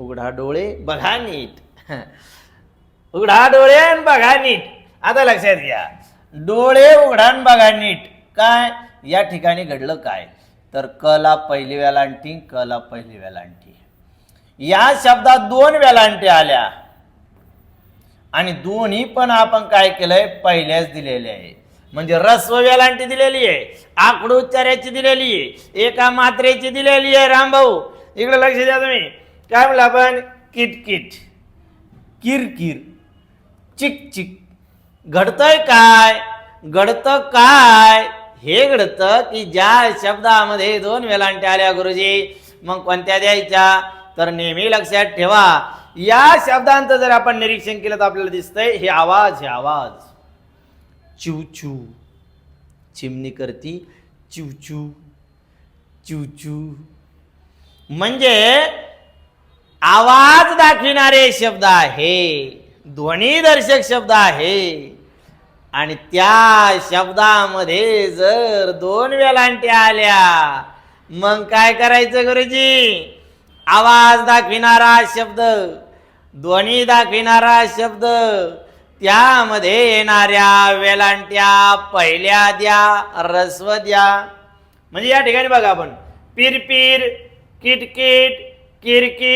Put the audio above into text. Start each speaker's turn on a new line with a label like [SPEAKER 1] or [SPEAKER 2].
[SPEAKER 1] उघडा डोळे बघा नीट. उघडा डोळे आणि बघा नीट. आता लक्षात घ्या. डोळे उघडा बघा नीट. काय? या ठिकाणी घडलं काय? तर कला पहिली वेलांटी कला पहिली वेलांटी. या शब्दात दोन वेलांटी आल्या. आणि दोन्ही पण आपण काय केलंय? पहिल्याच दिलेले आहे. म्हणजे रस्व वेलांटी दिलेली आहे आकडोच्चार्याची दिलेली आहे एका मात्रेची दिलेली आहे रामभाऊ. इकडे लक्ष द्या तुम्ही. काय म्हणलं आपण? किटकिट किरकिर चिक चिक. घडतंय काय? घडतं काय? हे घडतं की ज्या शब्दामध्ये दोन वेलांटी आल्या गुरुजी. मग कोणत्या द्यायच्या? तर नेहमी लक्षात ठेवा या शब्दांचं जर आपण निरीक्षण केलं तर आपल्याला दिसतंय हे आवाज हे आवाज. चिवचू चिमणी करती चिवचू चिवचू म्हणजे आवाज दाखविणारे शब्द आहे. ध्वनीदर्शक शब्द आहे. आणि त्या शब्दामध्ये जर दोन वेलांट्या आल्या मग काय करायचं गुरुजी? आवाज दाखविणारा शब्द ध्वनी दाखविणारा शब्द त्यामध्ये येणाऱ्या वेलांट्या पहिल्या द्या रस्व द्या. म्हणजे या ठिकाणी बघा आपण. पिरपिर किटकिट किरकिट.